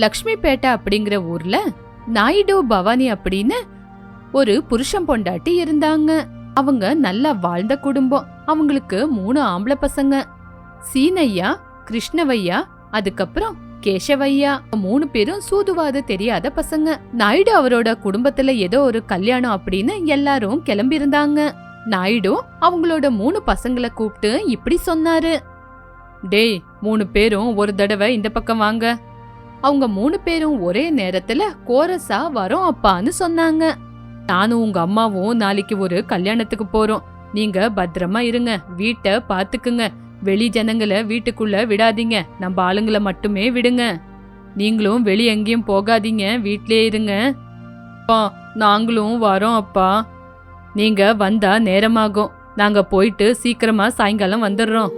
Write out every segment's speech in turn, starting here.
லக்ஷ்மிபேட்டை அப்படிங்கிற ஊர்ல நாயுடு பவானி அப்படின்னு ஒரு புருஷன் பொண்டாட்டி இருந்தாங்க. அவங்க நல்லா வாழ்ந்த குடும்பம். அவங்களுக்கு மூணு ஆம்பளை பசங்க. சீனையா கிருஷ்ணவையா அதுக்கப்புறம் கேசவையா. மூணு பேரும் சூதுவாது தெரியாத பசங்க. நாயுடு அவரோட குடும்பத்துல ஏதோ ஒரு கல்யாணம் அப்படின்னு எல்லாரும் கிளம்பி இருந்தாங்க நாயுடு அவங்களோட மூணு பசங்களை கூப்பிட்டு இப்படி சொன்னாரு. டேய் மூணு பேரும் ஒரு தடவை இந்த பக்கம் வாங்க. அவங்க மூணு பேரும் ஒரே நேரத்துல கோரஸா வரோம் அப்பான்னு சொன்னாங்க. நானும் உங்க அம்மாவும் நாளைக்கு ஒரு கல்யாணத்துக்கு போறோம். நீங்க பத்திரமா இருங்க வீட்டை பாத்துக்குங்க. வெளி ஜனங்களை வீட்டுக்குள்ள விடாதீங்க நம்ம ஆளுங்களை மட்டுமே விடுங்க. நீங்களும் வெளி எங்கேயும் போகாதீங்க வீட்லயே இருங்க. அப்பா நாங்களும் வரோம் அப்பா. நீங்க வந்தா நேரமாகும். நாங்க போயிட்டு சீக்கிரமா சாயங்காலம் வந்துடுறோம்.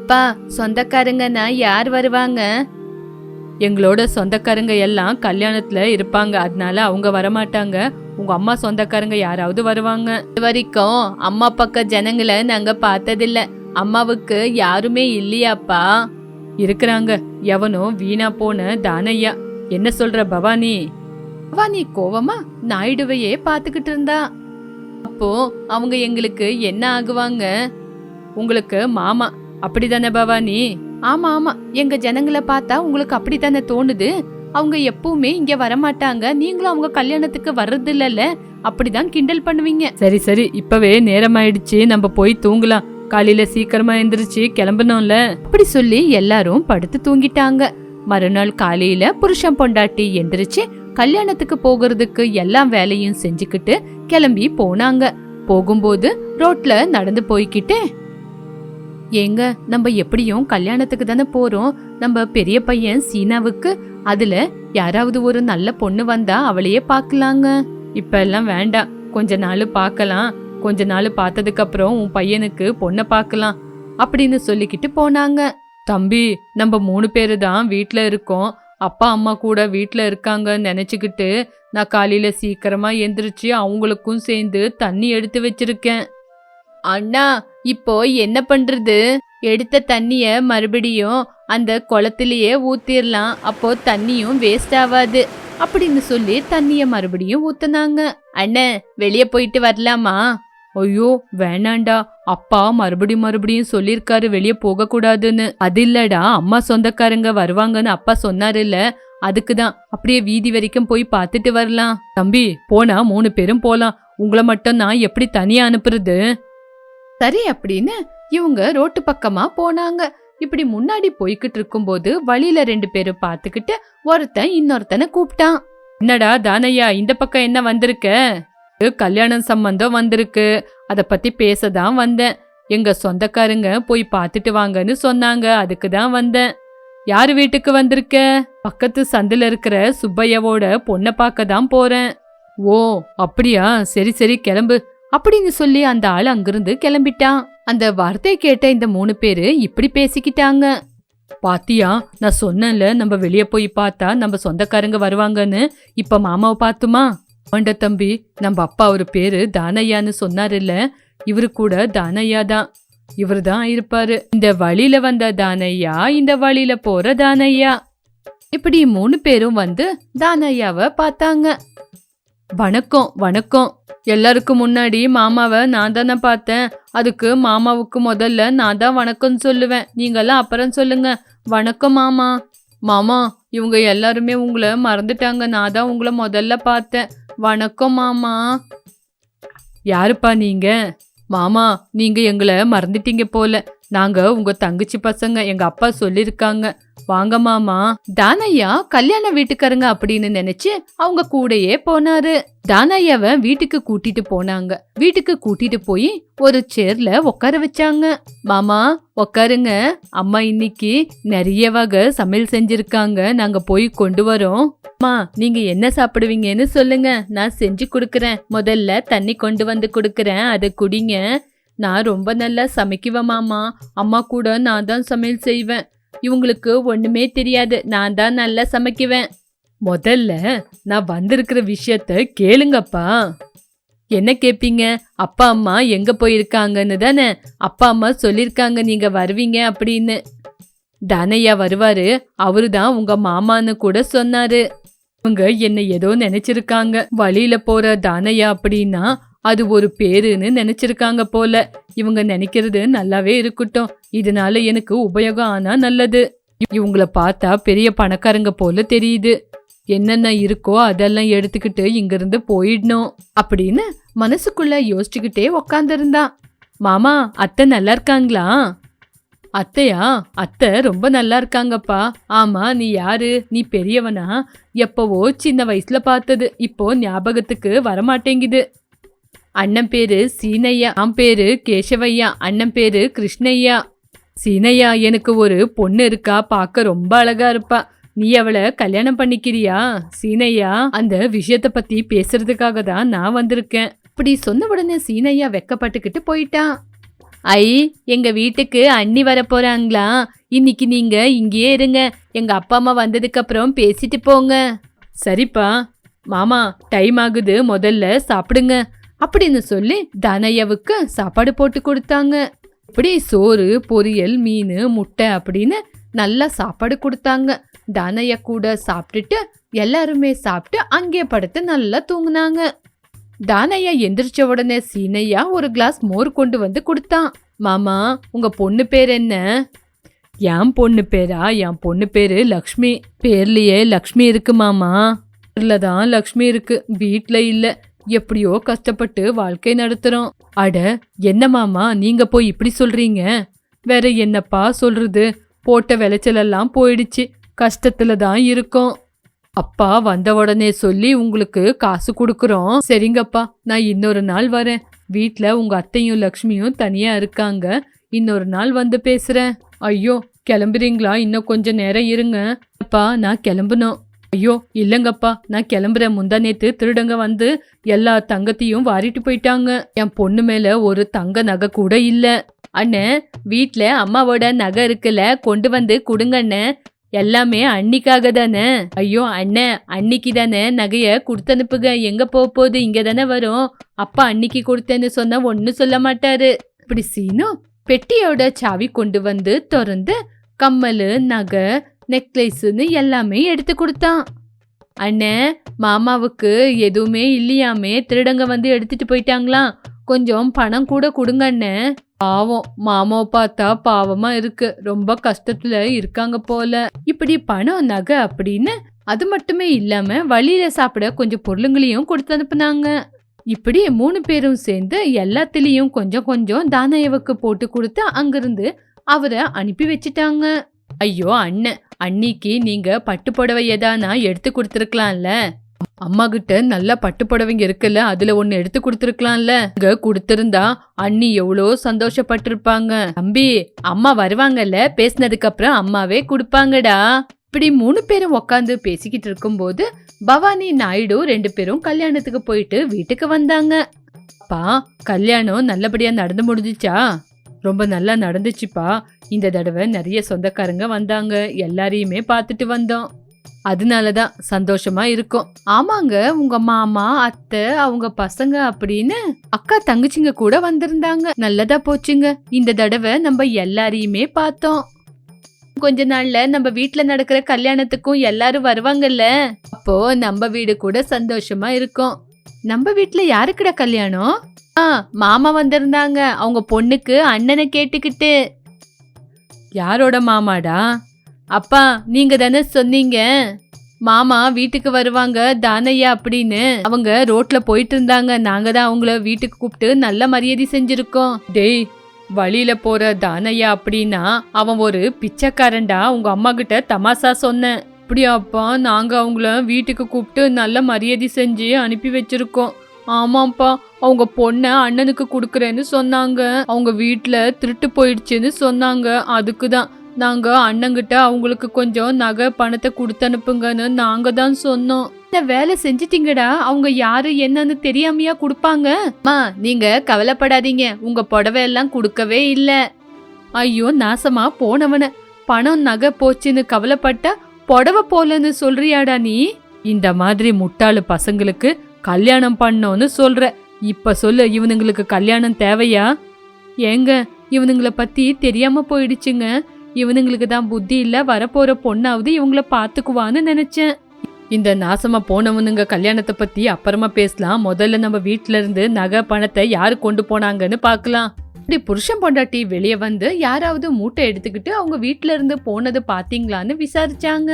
அப்பா சொந்தக்காரங்கன்னா யார் வருவாங்க? எங்களோட சொந்தக்காரங்க எல்லாம் கல்யாணத்துல இருப்பாங்க. அதனால அவங்க வரமாட்டாங்க. உங்க அம்மா சொந்தக்காரங்க யாராவது வருவாங்க. இது வரைக்கும் அம்மா பக்க ஜனங்களை நாங்க பார்த்ததில்ல. அம்மாவுக்கு யாருமே இல்லையாப்பா? இருக்கிறாங்க. எவனும் வீணா போன தானையா. என்ன சொல்ற பவானி? பவானி கோவமா நாயுடுவையே பாத்துக்கிட்டு இருந்தா. அப்போ அவங்க எங்களுக்கு என்ன ஆகுவாங்க? உங்களுக்கு மாமா. அப்படிதானே பவானி? ஆமா ஆமா. எங்க ஜனங்களை பார்த்தா உங்களுக்கு அப்படித்தானே தோணுது? அவங்க எப்பவுமே இங்க வரமாட்டாங்க. நீங்களும் அவங்க கல்யாணத்துக்கு வர்றது இல்லல்ல அப்படிதான் கிண்டல் பண்ணுவீங்க. சரி சரி. இப்பவே நேரமாயிடுச்சு. நம்ம போய் தூங்கலாம். காலையில சீக்கிரமா எந்திரிச்சு கிளம்பணும்ல. அப்படி சொல்லி எல்லாரும் படுத்து தூங்கிட்டாங்க. மறுநாள் காலையில புருஷன் பொண்டாட்டி எந்திரிச்சு கல்யாணத்துக்கு போகிறதுக்கு எல்லா வேலையும் செஞ்சுக்கிட்டு கிளம்பி போனாங்க. போகும்போது ரோட்ல நடந்து போய்கிட்டே ஏங்க நம்ம எப்படியும் கல்யாணத்துக்கு தானே போறோம். நம்ம பெரிய பையன் சீனாவுக்கு அதுல யாராவது ஒரு நல்ல பொண்ணு வந்தா அவளையே பார்க்கலாங்க. இப்ப எல்லாம் வேண்டாம் கொஞ்ச நாள் பார்க்கலாம். கொஞ்ச நாள் பார்த்ததுக்கு அப்புறம் உன் பையனுக்கு பொண்ணை பார்க்கலாம் அப்படின்னு சொல்லிக்கிட்டு போனாங்க. தம்பி நம்ம மூணு பேரு தான் வீட்டில் இருக்கோம். அப்பா அம்மா கூட வீட்டில் இருக்காங்கன்னு நினச்சிக்கிட்டு நான் காலையில் சீக்கிரமாக எந்திரிச்சு அவங்களுக்கும் சேர்ந்து தண்ணி எடுத்து வச்சிருக்கேன். அண்ணா இப்போ என்ன பண்றது? எடுத்த தண்ணிய மறுபடியும் அந்த குளத்திலேயே ஊத்திரலாம். அப்போ தண்ணியும் வேஸ்ட் ஆகாது அப்படின்னு சொல்லி தண்ணிய மறுபடியும் ஊத்துனாங்க. அண்ணே வெளியே போயிட்டு வரலாமா? ஐயோ வேணாண்டா. அப்பா மறுபடியும் மறுபடியும் சொல்லிருக்காரு வெளியே போக கூடாதுன்னு அது இல்லடா அம்மா சொந்தக்காரங்க வருவாங்கன்னு அப்பா சொன்னாரு இல்ல அதுக்கு தான் அப்படியே வீதி வரைக்கும் போய் பார்த்துட்டு வரலாம். தம்பி போனா மூணு பேரும் போலாம். உங்களை மட்டும் நான் எப்படி தனியா அனுப்புறது? சரி அப்படின்னு இவங்க ரோட்டு பக்கமா போனாங்க. இப்படி முன்னாடி போய்கிட்டு இருக்கும்போது வழியில ரெண்டு பேரும் பார்த்துக்கிட்டு ஒருத்தன் இன்னொருத்தனை கூப்பிட்டான். என்னடா தானையா இந்த பக்கம் என்ன வந்திருக்க? கல்யாணம் சம்பந்தம் வந்திருக்கு. அத பத்தி பேசதான் வந்தேன். எங்க சொந்தக்காரங்க போய் பார்த்துட்டு வாங்கன்னு சொன்னாங்க. அதுக்கு தான் வந்தேன். யார் வீட்டுக்கு வந்திருக்க? பக்கத்து சந்தில இருக்கிற சுப்பையாவோட பொண்ணை பார்க்க தான் போறேன். ஓ அப்படியா? சரி சரி கிளம்பு. அப்படின்னு சொல்லி அந்த ஆள் அங்கிருந்து கிளம்பிட்டான். அந்த வார்த்தையை கேட்ட இந்த மூணு பேரு இப்படி பேசிக்கிட்டாங்க. பாத்தியா நான் சொன்னேன்ல நம்ம வெளியே போய் பார்த்தா நம்ம சொந்தக்காரங்க வருவாங்கன்னு இப்ப மாமாவை பார்த்துமா? ஆண்ட தம்பி நம்ம அப்பா ஒரு பேரு தானையான்னு சொன்னாருல்ல இவரு கூட தானையா தான். இவர் தான் இருப்பாரு. இந்த வழியில வந்த தானையா இந்த வழியில போற தானையா? இப்படி மூணு பேரும் வந்து தானையாவை பார்த்தாங்க. வணக்கம் வணக்கம். எல்லாருக்கும் முன்னாடி மாமாவை நான் தானே பார்த்தேன். அதுக்கு மாமாவுக்கு முதல்ல நான் தான் வணக்கம் சொல்லுவேன். நீங்கெல்லாம் அப்புறம் சொல்லுங்க. வணக்கம் மாமா. மாமா இவங்க எல்லாருமே உங்களை மறந்துட்டாங்க. நான் தான் உங்களை முதல்ல பார்த்தேன். வணக்கம் மாமா. யாருப்பா நீங்க? மாமா நீங்க எங்களை மறந்துட்டீங்க போல. நாங்க உங்க தங்கச்சி பசங்க எங்க அப்பா சொல்லிருக்காங்க. வாங்க மாமா. தானையா கல்யாண வீட்டுக்காரங்க அப்படின்னு நினைச்சு அவங்க கூடயே போனாரு. தானையாவை வீட்டுக்கு கூட்டிட்டு போனாங்க. வீட்டுக்கு கூட்டிட்டு போய் ஒரு சேர்ல உட்கார வச்சாங்க. மாமா உட்காருங்க. அம்மா இன்னைக்கு நிறைய வகை சமையல் செஞ்சிருக்காங்க. நாங்க போய் கொண்டு வரோம். அம்மா நீங்க என்ன சாப்பிடுவீங்கன்னு சொல்லுங்க. நான் செஞ்சு கொடுக்கறேன். முதல்ல தண்ணி கொண்டு வந்து கொடுக்கறேன். அதை குடிங்க. நான் ரொம்ப நல்லா சமைக்குவேன் மாமா. அம்மா கூட நான் தான் சமையல் செய்வேன். இவங்களுக்கு ஒண்ணுமே தெரியாது. நான் தான் நல்லா சமைக்குவேன். முதல்ல நான் வந்திருக்கிற விஷயத்த கேளுங்கப்பா. என்ன கேட்பீங்க அப்பா அம்மா எங்க போயிருக்காங்கன்னு தானே? அப்பா அம்மா சொல்லியிருக்காங்க நீங்க வருவீங்க அப்படின்னு. தனையா வருவாரு. அவருதான் உங்க மாமான்னு கூட சொன்னாரு. இவங்க என்ன ஏதோ நினைச்சிருக்காங்க. வழியில போற தானையா அப்படின்னா அது ஒரு பேருன்னு நினைச்சிருக்காங்க போல. இவங்க நினைக்கிறது நல்லாவே இருக்கட்டும். இதனால எனக்கு உபயோகம் ஆனா நல்லது. இவங்கள பார்த்தா பெரிய பணக்காரங்க போல தெரியுது. என்னென்ன இருக்கோ அதெல்லாம் எடுத்துக்கிட்டு இங்கிருந்து போயிடணும் அப்படின்னு மனசுக்குள்ள யோசிச்சுக்கிட்டே உக்காந்துருந்தான். மாமா அத்தை நல்லா இருக்காங்களா? அத்தையா? அத்தை ரொம்ப நல்லா இருக்காங்கப்பா. ஆமா நீ யாரு? நீ பெரியவனா? எப்பவோ சின்ன வயசுல பார்த்தது. இப்போ ஞாபகத்துக்கு வரமாட்டேங்குது. அண்ணன் பேரு சீனையா அவன் பேரு கேசவையா அண்ணன் பேரு கிருஷ்ணய்யா சீனையா எனக்கு ஒரு பொண்ணு இருக்கா பார்க்க ரொம்ப அழகா இருப்பா. நீ அவளை கல்யாணம் பண்ணிக்கிறியா? சீனையா அந்த விஷயத்த பத்தி பேசுறதுக்காக தான் நான் வந்திருக்கேன். இப்படி சொன்ன உடனே சீனையா வெக்கப்பட்டுக்கிட்டு போயிட்டான் ஐ எங்க வீட்டுக்கு அண்ணி வர போறாங்களா? இன்னைக்கு நீங்க இங்கேயே இருங்க. எங்க அப்பா அம்மா வந்ததுக்கு அப்புறம் பேசிட்டு போங்க. சரிப்பா. மாமா டைம் ஆகுது. முதல்ல சாப்பிடுங்க. அப்படின்னு சொல்லி தனையவுக்கு சாப்பாடு போட்டு கொடுத்தாங்க. இப்படி சோறு பொரியல் மீன் முட்டை அப்படின்னு நல்லா சாப்பாடு கொடுத்தாங்க. தனைய கூட சாப்பிட்டுட்டு எல்லாருமே சாப்பிட்டு அங்கே படுத்து நல்லா தூங்குனாங்க. தானையா எந்திரிச்ச உடனே சீனையா ஒரு கிளாஸ் மோர் கொண்டு வந்து கொடுத்தான். மாமா உங்க பொண்ணு பேர் என்ன? என் பொண்ணு பேரா? என் பொண்ணு பேரு லக்ஷ்மி. பேர்லயே லக்ஷ்மி இருக்கு மாமா. பேர்ல தான் லக்ஷ்மி இருக்கு. வீட்டில் இல்லை. எப்படியோ கஷ்டப்பட்டு வாழ்க்கை நடத்துறோம். அட என்ன மாமா நீங்க போய் இப்படி சொல்றீங்க? வேற என்னப்பா சொல்றது? போட்ட விளைச்சலெல்லாம் போயிடுச்சு. கஷ்டத்துல தான் இருக்கோம். அப்பா வந்த உடனே சொல்லி உங்களுக்கு காசு கொடுக்குறோம். சரிங்கப்பா நான் இன்னொரு நாள் வரேன். வீட்டில் உங்க அத்தையும் லக்ஷ்மியும் தனியா இருக்காங்க. இன்னொரு நாள் வந்து பேசுறேன். ஐயோ கிளம்புறீங்களா? இன்னும் கொஞ்சம் நேரம் இருங்க. அப்பா நான் கிளம்பணும். ஐயோ இல்லைங்கப்பா. நான் கிளம்புறேன். முந்தா நேத்து திருடங்க வந்து எல்லா தங்கத்தையும் வாரிட்டு போயிட்டாங்க. என் பொண்ணு மேல ஒரு தங்க நகை கூட இல்ல. அண்ணே வீட்ல அம்மாவோட நகை இருக்குல்ல கொண்டு வந்து கொடுங்கண்ணே எல்லாமே அன்னிக்காக தானே. ஐயோ அண்ணன் அன்னிக்கு தானே நகைய கொடுத்து அனுப்புங்க. எங்க போக போகுது? இங்க தானே வரும். அப்பா அன்னிக்கு கொடுத்தேன்னு சொன்னா ஒன்னும் சொல்ல மாட்டாரு. இப்படி சீனு பெட்டியோட சாவி கொண்டு வந்து திறந்து கம்மல் நகை நெக்லஸ்னு எல்லாமே எடுத்து கொடுத்தான். அண்ணே மாமாவுக்கு எதுவுமே இல்லையாமே திருடங்க வந்து எடுத்துட்டு போயிட்டாங்களாம் கொஞ்சம் பணம் கூட கொடுங்க அண்ணே. பாவம் மாமாவை பார்த்தா பாவமா இருக்கு. ரொம்ப கஷ்டத்துல இருக்காங்க போல. இப்படி பணம் நகை அப்படின்னு அது மட்டுமே இல்லாம வழியில சாப்பிட கொஞ்சம் பொருளுங்களையும் கொடுத்து அனுப்புனாங்க. இப்படி மூணு பேரும் சேர்ந்து எல்லாத்துலேயும் கொஞ்சம் கொஞ்சம் தானயவுக்கு போட்டு கொடுத்து அங்கிருந்து அவரை அனுப்பி வச்சிட்டாங்க. ஐயோ அண்ணன் அன்னிக்கு நீங்க பட்டு புடவை எதானா எடுத்து கொடுத்துருக்கலாம்ல. அம்மா கிட்ட நல்ல பட்டு புடவைங்க இருக்குல்ல அதுல ஒன்னு எடுத்து கொடுத்துருக்கலாம்ல. இங்க கொடுத்திருந்தா அண்ணி எவ்வளோ சந்தோஷப்பட்டிருப்பாங்க. தம்பி அம்மா வருவாங்கல்ல பேசினதுக்கு அப்புறம் அம்மாவே கொடுப்பாங்கடா. இப்படி மூணு பேரும் உக்காந்து பேசிக்கிட்டு இருக்கும்போது பவானி நாயுடு ரெண்டு பேரும் கல்யாணத்துக்கு போயிட்டு வீட்டுக்கு வந்தாங்க. அப்பா கல்யாணம் நல்லபடியா நடந்து முடிஞ்சுச்சா? ரொம்ப நல்லா நடந்துச்சுப்பா. இந்த தடவை நிறைய சொந்தக்காரங்க வந்தாங்க. எல்லாரையுமே பார்த்துட்டு வந்தோம். அதனால தான் சந்தோஷமா இருக்கும். ஆமாங்க உங்க மாமா அத்தை அவங்க பசங்க அப்படின்னு அக்கா தங்கச்சிங்க கூட வந்திருந்தாங்க. நல்லதா போச்சுங்க. இந்த தடவை நம்ம எல்லாரையுமே பார்த்தோம். கொஞ்ச நாள்ல நம்ம வீட்ல நடக்கிற கல்யாணத்துக்கும் எல்லாரும் வருவாங்கல்ல. அப்போ நம்ம வீடு கூட சந்தோஷமா இருக்கும். நம்ம வீட்ல யாருக்குடா கல்யாணம்? ஆ மாமா வந்திருந்தாங்க. அவங்க பொண்ணுக்கு அண்ணனை கேட்டுக்கிட்டு. யாரோட மாமாடா? அப்பா நீங்க தானே சொன்னீங்க. மாமா வீட்டுக்கு வருவாங்க தானையா அப்படின்னு. அவங்க ரோட்ல போயிட்டு இருந்தாங்க நாங்க தான் அவங்கள வீட்டுக்கு கூப்பிட்டு நல்ல மரியாதை செஞ்சிருக்கோம். டேய் வழியில போற தானையா அப்படின்னா அவன் ஒரு பிச்சைக்காரன்டா. உங்க அம்மா கிட்ட தமாசா சொன்னேன். அப்படியாப்பா நாங்க அவங்கள வீட்டுக்கு கூப்பிட்டு நல்ல மரியாதை செஞ்சு அனுப்பி வச்சிருக்கோம். ஆமாப்பா அவங்க பொண்ணை அண்ணனுக்கு கொடுக்குறேன்னு சொன்னாங்க. அவங்க வீட்ல திருட்டு போயிடுச்சுன்னு சொன்னாங்க. அதுக்கு தான் நாங்க அண்ணங்கிட்ட அவங்களுக்கு கொஞ்சம் நகை பணத்தை கொடுத்து அனுப்புங்கன்னு நாங்க தான் சொன்னோம். இந்த வேலை செஞ்சிட்டீங்கடா. அவங்க யாரு என்னன்னு தெரியாமையா கொடுப்பாங்க? அம்மா நீங்க கவலைப்படாதீங்க. உங்க புடவை எல்லாம் கொடுக்கவே இல்ல. ஐயோ நாசமா போனவன. பணம் நகை போச்சுன்னு கவலைப்பட்டா புடவை போலன்னு சொல்றியாடா நீ? இந்த மாதிரி முட்டாளு பசங்களுக்கு கல்யாணம் பண்ணோன்னு சொல்ற. இப்ப சொல்லு இவனுங்களுக்கு கல்யாணம் தேவையா? ஏங்க இவனுங்கள பத்தி தெரியாம போயிடுச்சுங்க. இவனுங்களுக்கு தான் புத்தி இல்ல வரப்போற பொண்ணாவது இவங்கள பாத்துக்குவான்னு நினைச்சேன். இந்த நாசமா போனவனுங்க கல்யாணத்தை பத்தி அப்புறமா பேசலாம். முதல்ல நம்ம வீட்ல இருந்து நகை பணத்தை யாரு கொண்டு போனாங்கன்னு பார்க்கலாம் இப்படி புருஷன் பொண்டாட்டி வெளியே வந்து யாராவது மூட்டை எடுத்துக்கிட்டு அவங்க வீட்ல இருந்து போனது பாத்தீங்களான்னு விசாரிச்சாங்க.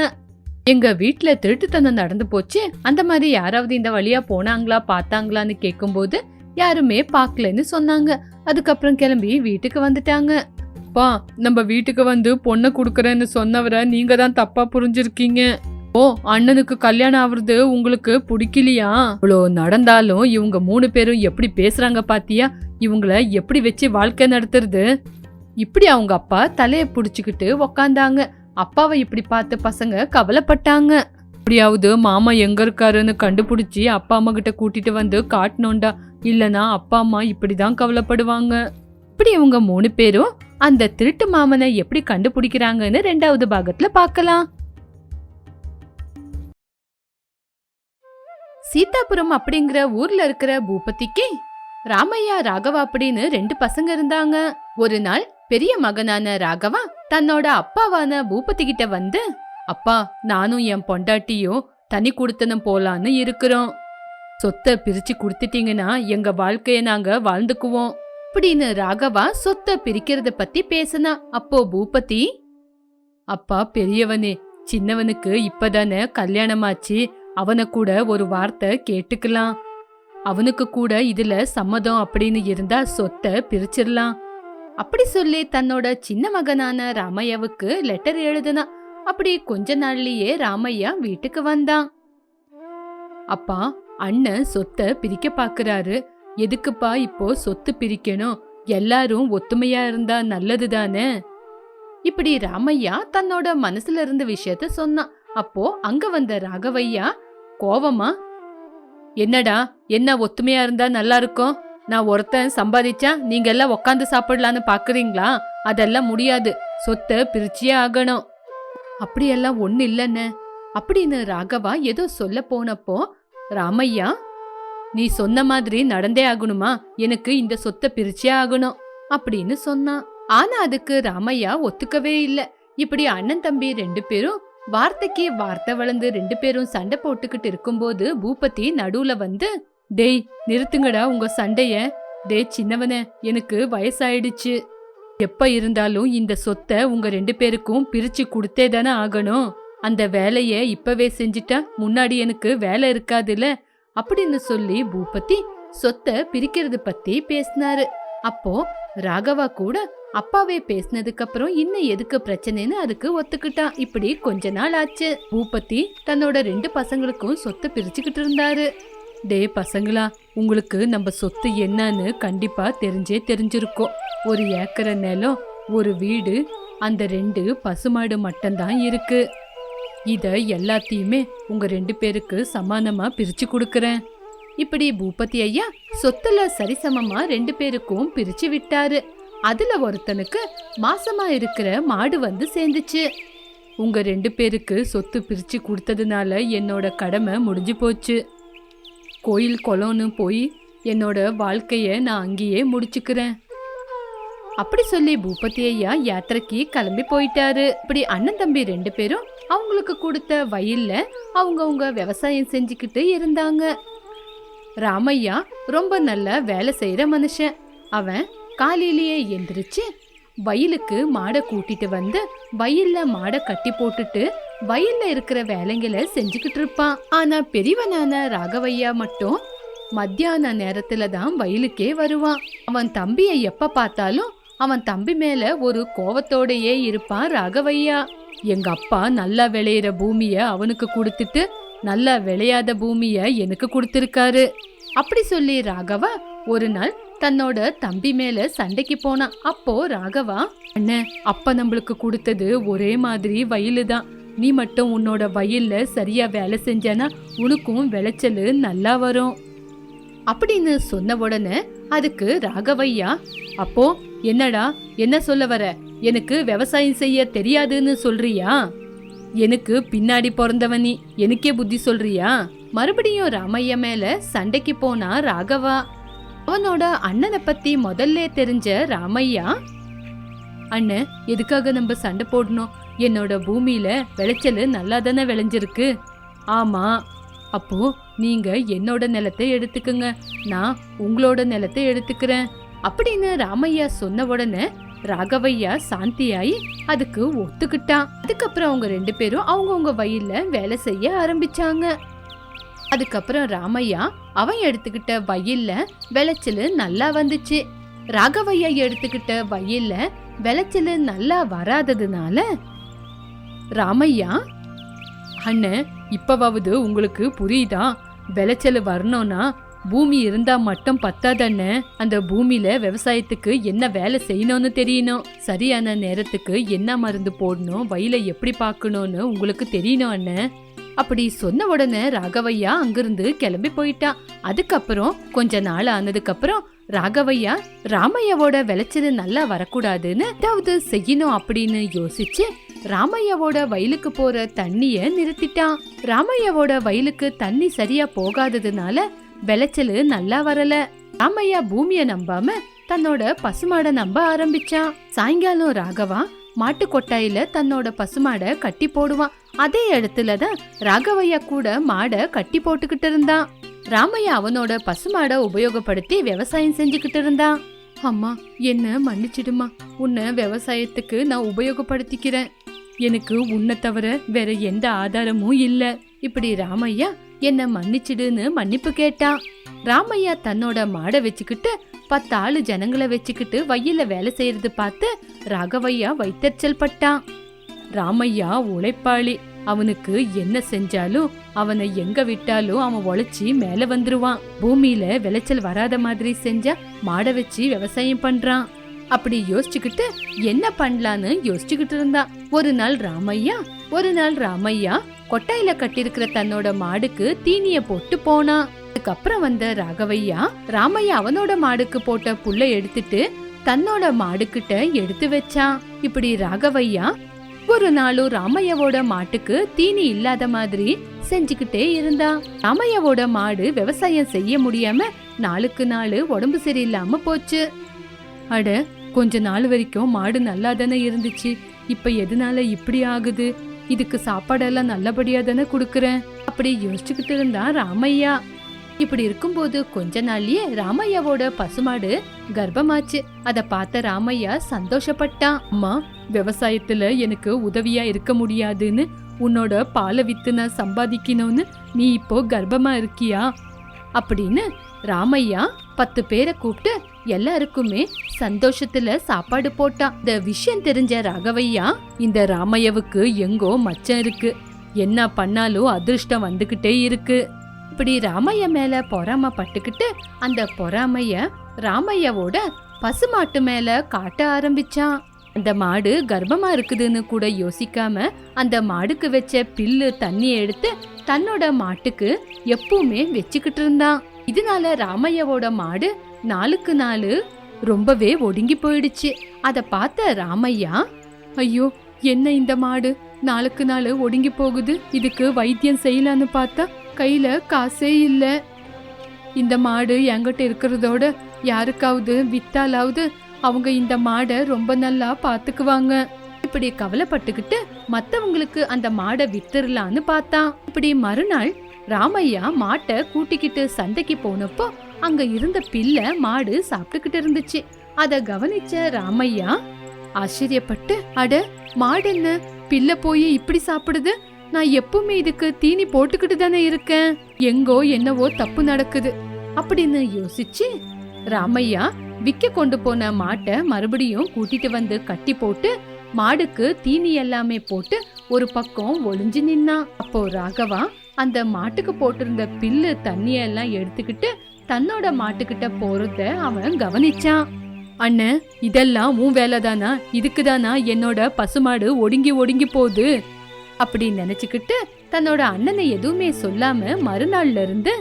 எங்க வீட்டுல திருட்டுத்தனம் நடந்து போச்சு. அந்த மாதிரி யாராவது இந்த வழியா போனாங்களா பார்த்தாங்களான்னு கேட்கும்போது யாருமே பார்க்கலன்னு சொன்னாங்க. அதுக்கப்புறம் கிளம்பி வீட்டுக்கு வந்துட்டாங்க. பா நம்ம வீட்டுக்கு வந்து பொண்ணை குடுக்கறேன்னு சொன்னவரை நீங்க தான் தப்பா புரிஞ்சிருக்கீங்க. ஓ அண்ணனுக்கு கல்யாணம் ஆகுறது உங்களுக்கு பிடிக்கலையா? இவ்வளோ நடந்தாலும் இவங்க மூணு பேரும் எப்படி பேசுறாங்க பாத்தியா? இவங்கள எப்படி வச்சு வாழ்க்கை நடத்துறது? இப்படி அவங்க அப்பா தலையை புடிச்சுக்கிட்டு உக்காந்தாங்க. அப்பாவை இப்படி பார்த்து பசங்க கவலைப்பட்டாங்க. எப்படியாவது மாமா எங்க இருக்காருன்னு கண்டுபிடிச்சி அப்பா அம்மா கிட்ட கூட்டிட்டு வந்து காட்டணும்டா. இல்லனா அப்பா அம்மா இப்படிதான் கவலைப்படுவாங்க. இப்படி இவங்க மூணு பேரும் அந்த திருட்டு மாமனை எப்படி கண்டுபிடிக்கிறாங்கன்னு ரெண்டாவது பாகத்துல பார்க்கலாம். சீதாபுரம் அப்படிங்கிற ஊர்ல இருக்கிற பூபதிக்கு ராமையா ராகவா அப்படின்னு ரெண்டு பசங்க இருந்தாங்க. ஒரு நாள் பெரிய மகனான ராகவா தன்னோட அப்பாவான பூபதி கிட்ட வந்து அப்பா நானும் என் பொண்டாட்டியும் தனி கொடுத்தனும் போலான்னு இருக்கிறோம். சொத்தை பிரிச்சு கொடுத்துட்டீங்கன்னா எங்க வாழ்க்கைய நாங்க வாழ்ந்துக்குவோம். அப்படின்னு ராகவா சொத்தை பிரிக்கிறத பத்தி பேசினா. அப்போ பூபதி அப்பா பெரியவனே சின்னவனுக்கு இப்பதானே கல்யாணமாச்சு. அவனை கூட ஒரு வார்த்தை கேட்டுக்கலாம். அவனுக்கு கூட இதுல சம்மதம் அப்படின்னு இருந்தா சொத்தை பிரிச்சிடலாம். அப்படி சொல்லி தன்னோட சின்ன மகனான ராமையாவுக்கு லெட்டர் எழுதுனா. அப்படி கொஞ்ச நாள்லயே ராமையா வீட்டுக்கு வந்தான். அப்பா அண்ணன் சொத்தை பிரிக்க பாக்குறாரு. எதுக்குப்பா இப்போ சொத்து பிரிக்கணும்? எல்லாரும் ஒத்துமையா இருந்தா நல்லது தானே இப்படி ராமையா தன்னோட மனசுல இருந்த விஷயத்த சொன்னான் அப்போ அங்க வந்த ராகவையா கோவமா? என்னடா என்ன ஒத்துமையா இருந்தா நல்லா இருக்கும்? நான் ஒருத்தன் சம்பாதிச்சா நீங்க எல்லாம் உக்காந்து சாப்பிடலான்னு பாக்குறீங்களா? அதெல்லாம் முடியாது. சொத்தை பிரிச்சியே ஆகணும். அப்படியெல்லாம் ஒண்ணு இல்லைன்னு. அப்படின்னு ராகவா ஏதோ சொல்ல போனப்போ ராமையா நீ சொன்ன மாதிரி நடந்தே ஆகணுமா? எனக்கு இந்த சொத்தை பிரிச்சே ஆகணும். அப்படின்னு சொன்னான் ஆனா அதுக்கு ராமையா ஒத்துக்கவே இல்லை. இப்படி அண்ணன் தம்பி ரெண்டு பேரும் வார்த்தைக்கு வார்த்தை வளர்ந்து ரெண்டு பேரும் சண்டை போட்டுக்கிட்டு இருக்கும்போது பூபதி நடுவுல வந்து டேய் நிறுத்துங்கடா உங்க சண்டைய. டேய் சின்னவனே எனக்கு வயசாயிடுச்சு. எப்ப இருந்தாலும் இந்த சொத்தை உங்க ரெண்டு பேருக்கும் பிரிச்சு கொடுத்தே தானே ஆகணும். அந்த வேலைய இப்பவே செஞ்சுட்டா முன்னாடி எனக்கு வேலை இருக்காதுல்ல? அப்படின்னு சொல்லி பூபதி சொத்தை பிரிக்கிறது பத்தி பேசினாரு. அப்போ ராகவா கூட அப்பாவே பேசினதுக்கு அப்புறம் இன்னும் எதுக்கு பிரச்சனைன்னு அதுக்கு ஒத்துக்கிட்டான் இப்படி கொஞ்ச நாள் ஆச்சு. பூபதி தன்னோட ரெண்டு பசங்களுக்கும் சொத்தை பிரிச்சுக்கிட்டு இருந்தாரு. டே பசங்களா உங்களுக்கு நம்ம சொத்து என்னன்னு கண்டிப்பா தெரிஞ்சே தெரிஞ்சிருக்கோம். ஒரு ஏக்கரை நிலம் ஒரு வீடு அந்த ரெண்டு பசுமாடு மட்டும்தான் இருக்கு. இதை எல்லாத்தையுமே உங்க ரெண்டு பேருக்கு சமானமா பிரிச்சு கொடுக்குறேன். இப்படி பூபதி ஐயா சொத்துல சரிசமமா ரெண்டு பேருக்கும் பிரிச்சு விட்டாரு. அதுல ஒருத்தனுக்கு மாசமா இருக்கிற மாடு வந்து சேர்ந்துச்சு. உங்க ரெண்டு பேருக்கு சொத்து பிரிச்சு கொடுத்ததுனால என்னோட கடமை முடிஞ்சு போச்சு. கோயில் குளம்னு போய் என்னோட வாழ்க்கையை நான் அங்கேயே முடிச்சுக்கிறேன். அப்படி சொல்லி பூபதி ஐயா யாத்திரைக்கு கிளம்பி போயிட்டாரு. இப்படி அண்ணன் தம்பி ரெண்டு பேரும் அவங்களுக்கு கொடுத்த வயல்ல அவங்கவுங்க விவசாயம் செஞ்சுக்கிட்டு இருந்தாங்க. ராமையா ரொம்ப நல்ல வேலை செய்கிற மனுஷன். அவன் காலையிலேயே எந்திரிச்சு வயலுக்கு மாடை கூட்டிட்டு வந்து வயல்ல மாடை கட்டி போட்டுட்டு வயல்ல இருக்கிற வேலைங்களை செஞ்சுக்கிட்டு இருப்பான். ஆனா பெரியவனான ராகவையா மட்டும் மத்தியான நேரத்துல தான் வயலுக்கே வருவான். அவன் தம்பியை எப்ப பார்த்தாலும் அவன் தம்பி மேல ஒரு கோவத்தோடையே இருப்பான் ராகவையா. எங்க அப்பா நல்லா விளையிற பூமிய அவனுக்கு கொடுத்துட்டு நல்லா விளையாத பூமிய எனக்கு கொடுத்துருக்காரு. அப்படி சொல்லி ராகவா ஒரு நாள் தன்னோட தம்பி மேல சண்டைக்கு போனான் அப்போ ராகவா அண்ணன் அப்பா நம்மளுக்கு கொடுத்தது ஒரே மாதிரி வயலு தான் நீ மட்டும் உன்னோட வயல்ல சரியா வேலை செஞ்சானா உனக்கும் விளைச்சல் நல்லா வரும். அப்படின்னு சொன்ன உடனே அதுக்கு ராகவையா அப்போ என்னடா என்ன சொல்ல வர? எனக்கு விவசாயம் செய்ய தெரியாதுன்னு சொல்றியா? எனக்கு பின்னாடி பிறந்தவன் நீ எனக்கே புத்தி சொல்றியா? மறுபடியும் ராமையா மேல சண்டைக்கு போனா ராகவா. அவனோட அண்ணனை பத்தி முதல்ல தெரிஞ்ச ராமையா அண்ணன் எதுக்காக நம்ம சண்டை போடணும்? என்னோட பூமியில விளைச்சல் நல்லா தானே விளைஞ்சிருக்கு. ஆமா அப்போ நீங்க என்னோட நிலத்தை எடுத்துக்குங்க. நான் உங்களோட நிலத்தை எடுத்துக்கிறேன். அப்படின்னு ராமையா சொன்ன உடனே ராகவையா சாந்தியாயி அதுக்கு ஒத்துக்கிட்டான் அதுக்கப்புறம் அவங்க ரெண்டு பேரும் அவங்கவுங்க வயல்ல வேலை செய்ய ஆரம்பிச்சாங்க. அதுக்கப்புறம் ராமையா அவன் எடுத்துக்கிட்ட வயல்ல விளைச்சல் நல்லா வந்துச்சு. ராகவையா எடுத்துக்கிட்ட வயல்ல விளைச்சல் நல்லா வராததுனால ராமையா? அண்ணன் இப்பவாவது உங்களுக்கு புரியுதா? விளைச்சல் வரணும்னா பூமி இருந்தா மட்டும் பத்தாதண்ணே. அந்த பூமியில விவசாயத்துக்கு என்ன வேலை செய்யணும்னு தெரியணும். சரியான நேரத்துக்கு என்ன மருந்து போடணும் வயலை எப்படி பார்க்கணும்னு உங்களுக்கு தெரியணும் அண்ணன் அப்படி சொன்ன உடனே ராகவையா அங்கிருந்து கிளம்பி போயிட்டான் அதுக்கப்புறம் கொஞ்ச நாள் ஆனதுக்கப்புறம் ராகவையா ராமையாவோட விளைச்சல் நல்லா வரக்கூடாதுன்னு ஏதாவது செய்யணும் அப்படின்னு யோசிச்சு ராமையாவோட வயலுக்கு போற தண்ணிய நிறுத்திட்டான். ராமையாவோட வயலுக்கு தண்ணி சரியா போகாததுனால விளைச்சல் நல்லா வரல. ராமையா பூமிய நம்பாம தன்னோட பசுமாட நம்ப ஆரம்பிச்சான். சாயங்காலம் ராகவா மாட்டு கொட்டாயில தன்னோட பசுமாட கட்டி போடுவான். அதே இடத்துல தான் ராகவையா கூட மாட கட்டி போட்டுக்கிட்டு இருந்தான். ராமையா அவனோட பசுமாட உபயோகப்படுத்தி விவசாயம் செஞ்சுக்கிட்டு இருந்தான். அம்மா என்ன மன்னிச்சிடுமா. உன்னை விவசாயத்துக்கு நான் உபயோகப்படுத்திக்கிறேன். எனக்கு உன்னை தவிர வேற எந்த ஆதாரமும் இல்ல. இப்படி ராமையா என்ன மன்னிச்சிடுன்னு மன்னிப்பு கேட்டான் ராமையா தன்னோட மாடை வச்சுக்கிட்டு பத்தாளு ஜனங்களை வச்சுக்கிட்டு வயல்ல வேலை செய்யறது பார்த்து ராகவையா வைத்தறிச்சல் பட்டான். ராமையா உழைப்பாளி. அவனுக்கு என்ன செஞ்சாலும் அவனை எங்க விட்டாலும் அவன் உழைச்சி மேல வந்துருவான். பூமியில விளைச்சல் வராத மாதிரி செஞ்சா மாடை வச்சு விவசாயம் பண்றான். அப்படி யோசிச்சுக்கிட்டு என்ன பண்ணலான்னு யோசிச்சுக்கிட்டு இருந்தான் ஒரு நாள் ராமையா ஒரு நாள் ராமையா கொட்டாயில கட்டியிருக்கிற தன்னோட மாடுக்கு தீனிய போட்டு போனான் அதுக்கப்புறம் வந்த ராகவையா ராமையா அவனோட மாடுக்கு போட்ட புல்ல எடுத்துட்டு தன்னோட மாடுக்கிட்ட எடுத்து வச்சான் இப்படி ராகவையா ஒரு நாளும் ராமையாவோட மாட்டுக்கு தீனி இல்லாத மாதிரி செஞ்சுக்கிட்டே இருந்தா. ராமையாவோட மாடு விவசாயம் செய்ய முடியாம நாளுக்கு நாள் உடம்பு சரியில்லாம போச்சு. அட கொஞ்ச நாள் வரைக்கும் மாடு நல்லா தானே இருந்துச்சு. இப்ப எதனால இப்படி ஆகுது? இதுக்கு சாப்பாடெல்லாம் நல்லபடியா தானே கொடுக்குறேன்? அப்படி யோசிச்சுக்கிட்டு இருந்தான் ராமையா. இப்படி இருக்கும்போது கொஞ்ச நாள்லயே ராமையாவோட பசுமாடு கர்ப்பமாச்சு. அத பார்த்த ராமையா சந்தோஷப்பட்டான் அம்மா விவசாயத்துல எனக்கு உதவியா இருக்க முடியாதுன்னு உன்னோட பாலை வித்து நான் சம்பாதிக்கணும்னு நீ இப்போ கர்ப்பமா இருக்கியா? அப்படின்னு ராமையா பத்து பேரை கூப்பிட்டு எல்லாருக்குமே சந்தோஷத்துல சாப்பாடு போட்டான். இந்த விஷயம் தெரிஞ்ச ராகவையா இந்த ராமையாவுக்கு எங்கோ மச்சம் இருக்கு. என்ன பண்ணாலும் அதிர்ஷ்டம் வந்துகிட்டே இருக்கு. இப்படி ராமைய மேல பொறாம பட்டுக்கிட்டு அந்த பொறாமைய ராமையாவோட பசுமாட்டு மேல காட்ட ஆரம்பிச்சான். அந்த மாடு கர்ப்பமா இருக்குதுன்னு கூட யோசிக்காம அந்த மாடுக்கு வச்ச பில்லு தண்ணியை எடுத்து தன்னோட மாட்டுக்கு எப்பவுமே வச்சுக்கிட்டு இருந்தான். இதனால ராமையாவோட மாடு நாளுக்கு நாள் ரொம்பவே ஒடுங்கி போயிடுச்சு. அத பார்த்த ராமையா ஐயோ என்ன இந்த மாடு? நாளுக்கு நாள் ஒடுங்கி போகுது. இதுக்கு வைத்தியம் செய்யலான்னு பார்த்தா கையில காசே இல்ல. இந்த மாடு என்கிட்ட இருக்கிறதோட யாருக்காவது வித்தாலாவது அவங்க இந்த மாடை ரொம்ப நல்லா பார்த்துக்குவாங்க. இப்படி கவலைப்பட்டுக்கிட்டு மத்தவங்களுக்கு அந்த மாடை வித்துடலான்னு பார்த்தான். இப்படி மறுநாள் ராமையா மாட்டை கூட்டிக்கிட்டு சந்தைக்கு போனப்போ அங்க இருந்த பிள்ளை மாடு சாப்பிட்டுக்கிட்டு இருந்துச்சு. அத கவனிச்ச ராமையா ஆச்சரியப்பட்டு அட மாடு என்ன? பில்ல போய் இப்படி சாப்பிடுது? நான் எப்பவுமே இதுக்கு தீனி போட்டுக்கிட்டு தானே இருக்கேன். எங்கோ என்னவோ தப்பு நடக்குது. அப்படின்னு யோசிச்சு ராமையா விக்க கொண்டு போன மாட்டை மறுபடியும் கூட்டிட்டு வந்து கட்டி போட்டு மாடுக்கு தீனி எல்லாமே போட்டு ஒரு பக்கம் ஒளிஞ்சு நின்னான் அப்போ ராகவா அந்த மாட்டுக்கு போட்டிருந்த பில்லு தண்ணியெல்லாம் எடுத்துக்கிட்டு தன்னோட மாட்டுக்கிட்ட போறத அவன் கவனிச்சான். அண்ணன் இதெல்லாம் உன் வேலைதானா? இதுக்குதானா? என்னோட பசுமாடு ஒடுங்கி ஒடுங்கி போகுது. அப்படி நினைச்சுக்கிட்டு தன்னோட அண்ணனை எதுவுமே சொல்லாம மறுநாள்ல இருந்து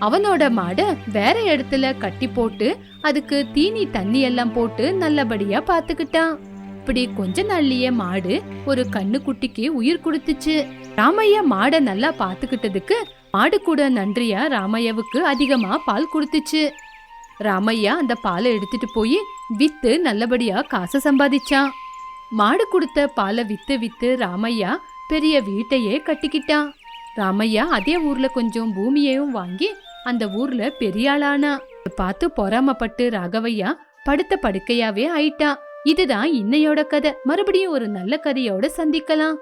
அவனோட மாடை வேற இடத்துல கட்டி போட்டு அதுக்கு தீனி தண்ணி எல்லாம் போட்டு நல்லபடியா பாத்துக்கிட்டான். இப்படி கொஞ்ச நாள்லயே மாடு ஒரு கண்ணுக்குட்டிக்கு உயிர் கொடுத்துச்சு. ராமையா மாடை நல்லா பாத்துக்கிட்டதுக்கு மாடு கூட நன்றியா ராமையாவுக்கு அதிகமா பால் கொடுத்துச்சு. ராமையா அந்த பாலை எடுத்துட்டு போய் வித்து நல்லபடியா காசை சம்பாதிச்சான் மாடு கொடுத்த பாலை வித்து வித்து ராமையா பெரிய வீட்டையே கட்டிக்கிட்டான் ராமையா அதே ஊர்ல கொஞ்சம் பூமியையும் வாங்கி அந்த ஊர்ல பெரிய ஆளானா. பார்த்து பொறாமப்பட்டு ராகவையா படுத்த படுக்கையாவே ஆயிட்டான் இதுதான் இன்னையோட கதை. மறுபடியும் ஒரு நல்ல கதையோட சந்திக்கலாம்.